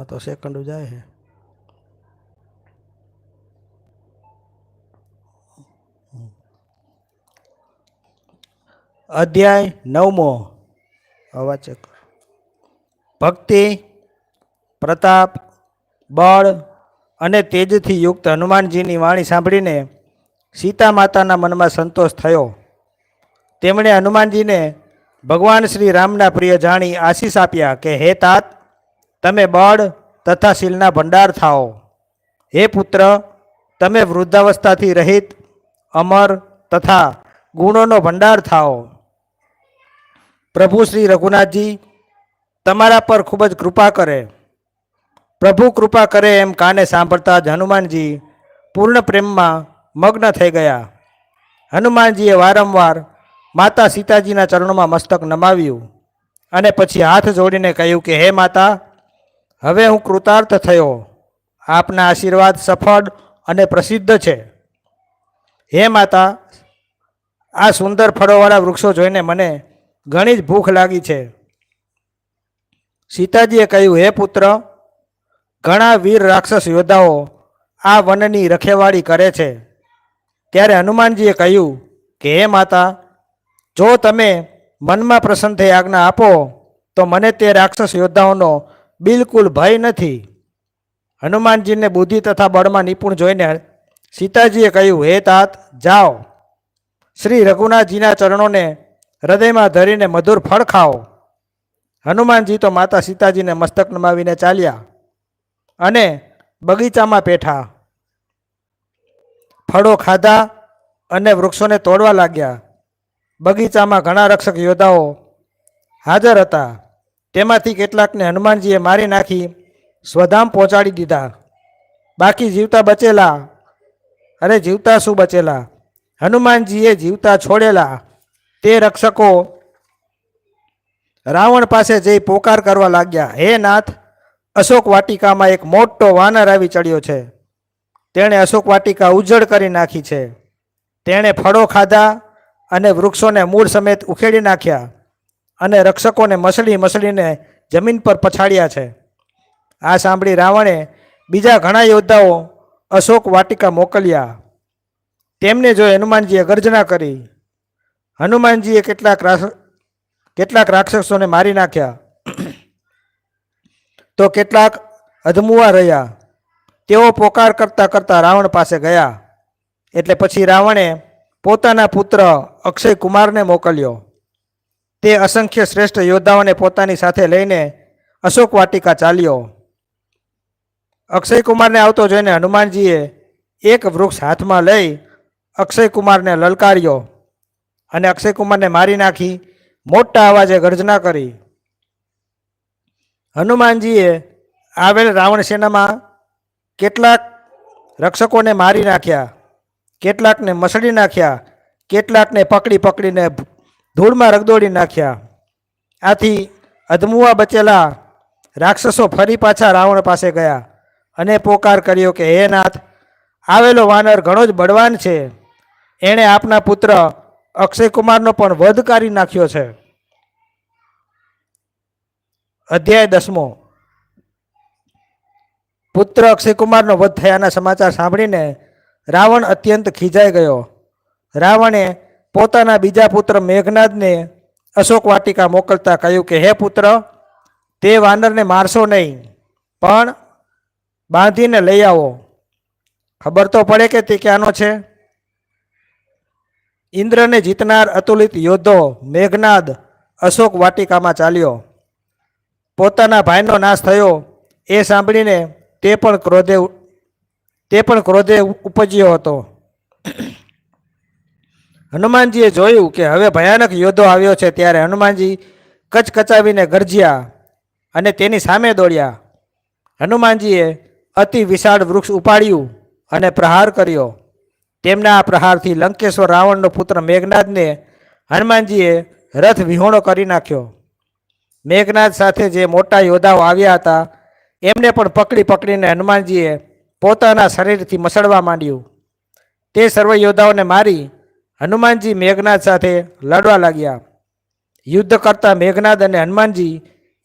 આમાં તો સેકન્ડ જાય છે અધ્યાય નવમો. અવાચક ભક્તિ, પ્રતાપ, બળ અને તેજથી યુક્ત હનુમાનજીની વાણી સાંભળીને સીતા માતાના મનમાં સંતોષ થયો. તેમણે હનુમાનજીને ભગવાન શ્રી રામના પ્રિય જાણી આશીષ આપ્યા કે, હે તાત તમે બળ તથા શીલના ભંડાર થાઓ. હે પુત્ર, તમે વૃદ્ધાવસ્થાથી રહિત, અમર તથા ગુણોનો ભંડાર થાઓ. પ્રભુ શ્રી રઘુનાથજી તમારા પર ખૂબ જ કૃપા કરે. પ્રભુ કૃપા કરે એમ કાને સાંભળતા જ હનુમાનજી પૂર્ણ પ્રેમમાં મગ્ન થઈ ગયા. હનુમાનજીએ વારંવાર માતા સીતાજીના ચરણોમાં મસ્તક નમાવ્યું અને પછી હાથ જોડીને કહ્યું કે, હે માતા હવે હું કૃતાર્થ થયો. આપના આશીર્વાદ સફળ અને પ્રસિદ્ધ છે. હે માતા, આ સુંદર ફળોવાળા વૃક્ષો જોઈને મને ઘણી જ ભૂખ લાગી છે. સીતાજીએ કહ્યું, હે પુત્ર, ઘણા વીર રાક્ષસ યોદ્ધાઓ આ વનની રખેવાળી કરે છે. ત્યારે હનુમાનજીએ કહ્યું, કે હે માતા, જો તમે મનમાં પ્રસન્ન થઈ આજ્ઞા આપો, તો મને તે રાક્ષસ યોદ્ધાઓનો બિલકુલ ભય નથી. હનુમાનજીને બુદ્ધિ તથા બળમાં નિપુણ જોઈને સીતાજીએ કહ્યું, હે તાત, જાઓ. શ્રી રઘુનાથજીના ચરણોને હૃદયમાં ધરીને મધુર ફળ ખાઓ. હનુમાનજી તો માતા સીતાજીને મસ્તક નમાવીને ચાલ્યા અને બગીચામાં પેઠા ફળો ખાધા અને વૃક્ષોને તોડવા લાગ્યા. બગીચામાં ઘણા રક્ષક યોદ્ધાઓ હાજર હતા. તેમાંથી કેટલાકને હનુમાનજીએ મારી નાખી, સ્વધામ પહોંચાડી દીધા. બાકી જીવતા બચેલા, અરે જીવતા શું બચેલા? હનુમાનજીએ જીવતા છોડેલા. તે રક્ષકો રાવણ પાસે જઈ પોકાર કરવા લાગ્યા. હે નાથ, અશોક વાટિકામાં એક મોટો વાનર આવી ચડ્યો છે. તેણે અશોક વાટિકા ઉજ્જડ કરી નાખી છે. તેણે ફળો ખાધા અને વૃક્ષોને મૂળ સમેત ઉખેડી નાખ્યા. અને રક્ષકોને મસળી મસળીને જમીન પર પછાડ્યા છે. આ સાંભળી રાવણે બીજા ઘણા યોદ્ધાઓ અશોક વાટિકા મોકલ્યા. તેમને જો હનુમાનજીએ ગર્જના કરી, હનુમાનજીએ કેટલાક કેટલાક રાક્ષસોને મારી નાખ્યા. તો કેટલાક અધમુવા રહ્યા. તેઓ પોકાર કરતા કરતા રાવણ પાસે ગયા. એટલે પછી રાવણે પોતાના પુત્ર અક્ષય કુમારને મોકલ્યો. તે અસંખ્ય શ્રેષ્ઠ યોદ્ધાઓને પોતાની સાથે લઈને અશોક વાટિકા ચાલ્યો. અક્ષય કુમારને આવતો જોઈને હનુમાનજીએ એક વૃક્ષ હાથમાં લઈ અક્ષય કુમારને લલકાર્યો અને અક્ષય કુમારને મારી નાખી, મોટા અવાજે ગર્જના કરી. હનુમાનજીએ આવેલ રાવણ સેનામાં કેટલાક રક્ષકોને મારી નાખ્યા, કેટલાકને મસળી નાખ્યા, કેટલાકને પકડી પકડીને ધૂળમાં રગદોડી નાખ્યા. આથી અધમુઆ બચેલા રાક્ષસો ફરી પાછા રાવણ પાસે ગયા અને પોકાર કર્યો કે, હે નાથ, આવેલો વાનર ઘણો જ બળવાન છે. એણે આપના પુત્ર અક્ષય કુમારનો પણ વધ કરી નાખ્યો છે. અધ્યાય દસમો. પુત્ર અક્ષય કુમારનો વધ થયાના સમાચાર સાંભળીને રાવણ અત્યંત ખીજાઈ ગયો. રાવણે પોતાના બીજા પુત્ર મેઘનાદને અશોક વાટિકા મોકલતા કહ્યું કે, હે પુત્ર, તે વાનરને મારશો નહીં, પણ બાંધીને લઈ આવો. ખબર તો પડે કે તે ક્યાંનો છે? ઇન્દ્રને જીતનાર અતુલિત યોદ્ધો મેઘનાદ અશોક વાટિકામાં ચાલ્યો. પોતાના ભાઈનો નાશ થયો. એ સાંભળીને તે પણ ક્રોધે તે પણ ક્રોધે ઉપજ્યો હતો. હનુમાનજીએ જોયું કે હવે ભયાનક યોદ્ધો આવ્યો છે ત્યારે હનુમાનજી કચકચાવીને ગરજ્યા અને તેની સામે દોડ્યા. હનુમાનજીએ અતિ વિશાળ વૃક્ષ ઉપાડ્યું અને પ્રહાર કર્યો. તેમના આ પ્રહારથી લંકેશ્વર રાવણનો પુત્ર મેઘનાદને હનુમાનજીએ રથ વિહોણો કરી નાખ્યો. મેઘનાદ સાથે જે મોટા યોદ્ધાઓ આવ્યા હતા, એમને પણ પકડી પકડીને હનુમાનજીએ પોતાના શરીરથી મસળવા માંડ્યું. તે સર્વ યોદ્ધાઓને મારી હનુમાનજી મેઘનાદ સાથે લડવા લાગ્યા. યુદ્ધ કરતા મેઘનાદ અને હનુમાનજી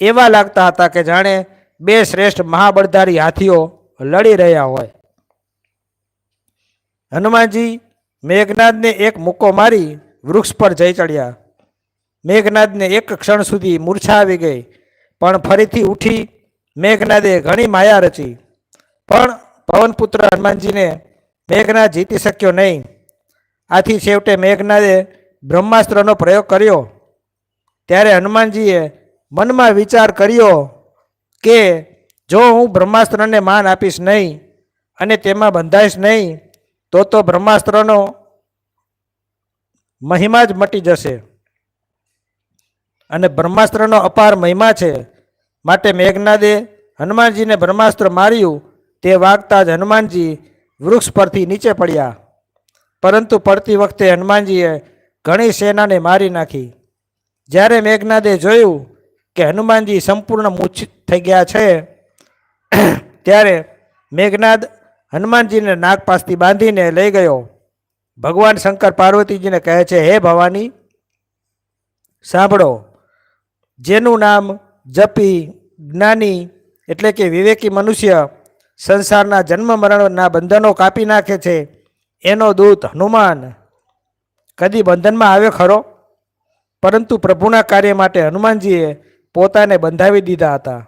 એવા લાગતા હતા કે જાણે બે શ્રેષ્ઠ મહાબળધારી હાથીઓ લડી રહ્યા હોય. હનુમાનજી મેઘનાદને એક મુક્કો મારી વૃક્ષ પર જઈ ચડ્યા. મેઘનાદને એક ક્ષણ સુધી મૂર્છા આવી ગઈ, પણ ફરીથી ઉઠી મેઘનાદે ઘણી માયા રચી. પણ પવનપુત્ર હનુમાનજીને મેઘનાથ જીતી શક્યો નહીં. આથી છેવટે મેઘનાદે બ્રહ્માસ્ત્રનો પ્રયોગ કર્યો. ત્યારે હનુમાનજીએ મનમાં વિચાર કર્યો કે જો હું બ્રહ્માસ્ત્રને માન આપીશ નહીં અને તેમાં બંધાઈશ નહીં, તો તો બ્રહ્માસ્ત્રનો મહિમા જ મટી જશે. અને બ્રહ્માસ્ત્રનો અપાર મહિમા છે. માટે મેઘનાદે હનુમાનજીને બ્રહ્માસ્ત્ર માર્યું તે વાગતા જ હનુમાનજી વૃક્ષ પરથી નીચે પડ્યા. પરંતુ પડતી વખતે હનુમાનજીએ ઘણી સેનાને મારી નાખી. જ્યારે મેઘનાદે જોયું કે હનુમાનજી સંપૂર્ણ મૂર્છિત થઈ ગયા છે, ત્યારે મેઘનાદ હનુમાનજીને નાગપાસથી બાંધીને લઈ ગયો. ભગવાન શંકર પાર્વતીજીને કહે છે, હે ભવાની, સાંભળો. જેનું નામ જપી, જ્ઞાની એટલે કે વિવેકી મનુષ્ય સંસારના જન્મ મરણના બંધનો કાપી નાખે છે એનો દૂત હનુમાન કદી બંધનમાં આવ્યો ખરો? પરંતુ પ્રભુના કાર્ય માટે હનુમાનજીએ પોતાને બંધાવી દીધા હતા.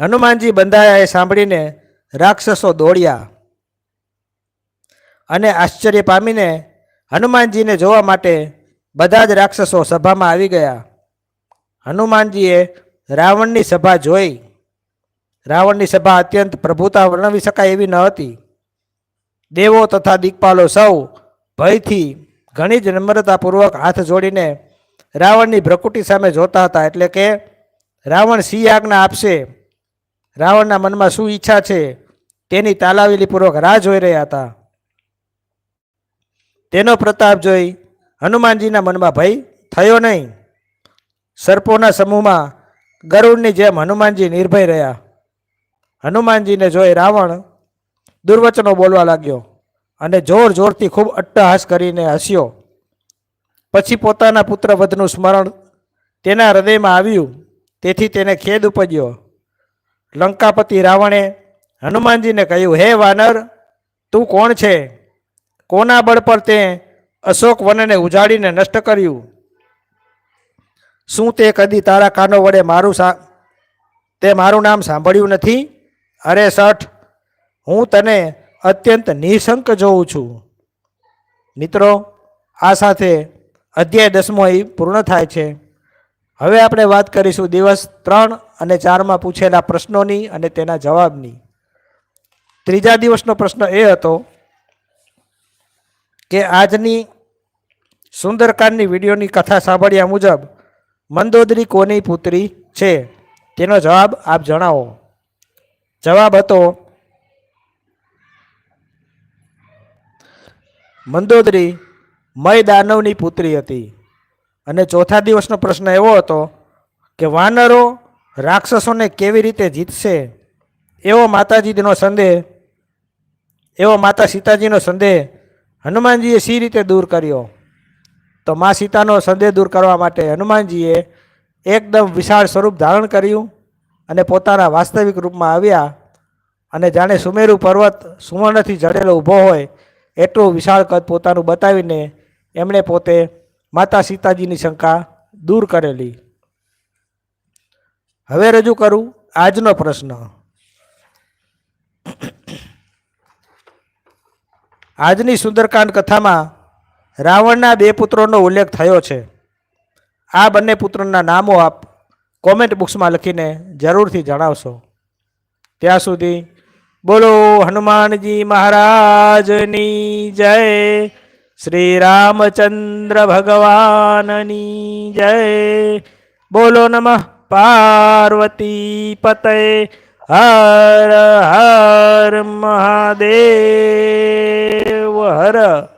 હનુમાનજી બંધાયા એ સાંભળીને રાક્ષસો દોડ્યા અને આશ્ચર્ય પામીને હનુમાનજીને જોવા માટે બધા જ રાક્ષસો સભામાં આવી ગયા. હનુમાનજીએ રાવણની સભા જોઈ. રાવણની સભા અત્યંત પ્રભુતા વર્ણવી શકાય એવી ન હતી. દેવો તથા દિક્પાલો સૌ ભયથી ઘણી જ નમ્રતાપૂર્વક હાથ જોડીને રાવણની ભ્રકુટી સામે જોતા હતા એટલે કે રાવણ સિંહ આજ્ઞા આપશે. રાવણના મનમાં શું ઈચ્છા છે તેની તાલાવેલીપૂર્વક રાહ જોઈ રહ્યા હતા. તેનો પ્રતાપ જોઈ હનુમાનજીના મનમાં ભય થયો નહીં. સર્પોના સમૂહમાં ગરુડની જેમ હનુમાનજી નિર્ભય રહ્યા. હનુમાનજીને જોઈ રાવણ દુર્વચનો બોલવા લાગ્યો અને જોર જોરથી ખૂબ અટ્ટહાસ કરીને હસ્યો. પછી પોતાના પુત્ર વધનું સ્મરણ તેના હૃદયમાં આવ્યું. તેથી તેને ખેદ ઉપજ્યો. લંકાપતિ રાવણે હનુમાનજીને કહ્યું, હે વાનર, તું કોણ છે? કોના બળ પર તે અશોક વનને ઉજાડીને નષ્ટ કર્યું? શું તે કદી તારા કાનો વડે મારું સા, તે મારું નામ સાંભળ્યું નથી? અરે સઠ હું તને અત્યંત નિશંક જોઉં છું. મિત્રો, આ સાથે અધ્યાય દસમો એ પૂર્ણ થાય છે. હવે આપણે વાત કરીશું દિવસ ત્રણ અને ચારમાં પૂછેલા પ્રશ્નોની અને તેના જવાબની. ત્રીજા દિવસનો પ્રશ્ન એ હતો કે આજની સુંદરકાંડની વિડીયોની કથા સાંભળ્યા મુજબ મંદોદરી કોની પુત્રી છે? તેનો જવાબ આપ જણાવો. જવાબ હતો મંદોદરી મય દાનવની પુત્રી હતી. અને ચોથા દિવસનો પ્રશ્ન એવો હતો કે વાનરો રાક્ષસોને કેવી રીતે જીતશે? એવો માતાજીનો સંદેહ, એવો માતા સીતાજીનો સંદેહ હનુમાનજીએ સી રીતે દૂર કર્યો? તો મા સીતાનો સંદેહ દૂર કરવા માટે હનુમાનજીએ એકદમ વિશાળ સ્વરૂપ ધારણ કર્યું અને પોતાના વાસ્તવિક રૂપમાં આવ્યા. અને જાણે સુમેરુ પર્વત સુવર્ણથી જડેલો ઊભો હોય એટલું વિશાળ કદ પોતાનું બતાવીને એમણે પોતે માતા સીતાજીની શંકા દૂર કરેલી. હવે રજૂ કરું આજનો પ્રશ્ન. આજની સુંદરકાંડ કથામાં રાવણના બે પુત્રોનો ઉલ્લેખ થયો છે. આ બંને પુત્રોના નામો આપ કોમેન્ટ બોક્સમાં લખીને જરૂરથી જણાવશો. ત્યાં સુધી બોલો હનુમાનજી મહારાજની જય. શ્રી રામચંદ્ર ભગવાનની જય. બોલો નમઃ પાર્વતી પતે. હર હર મહાદેવ. હર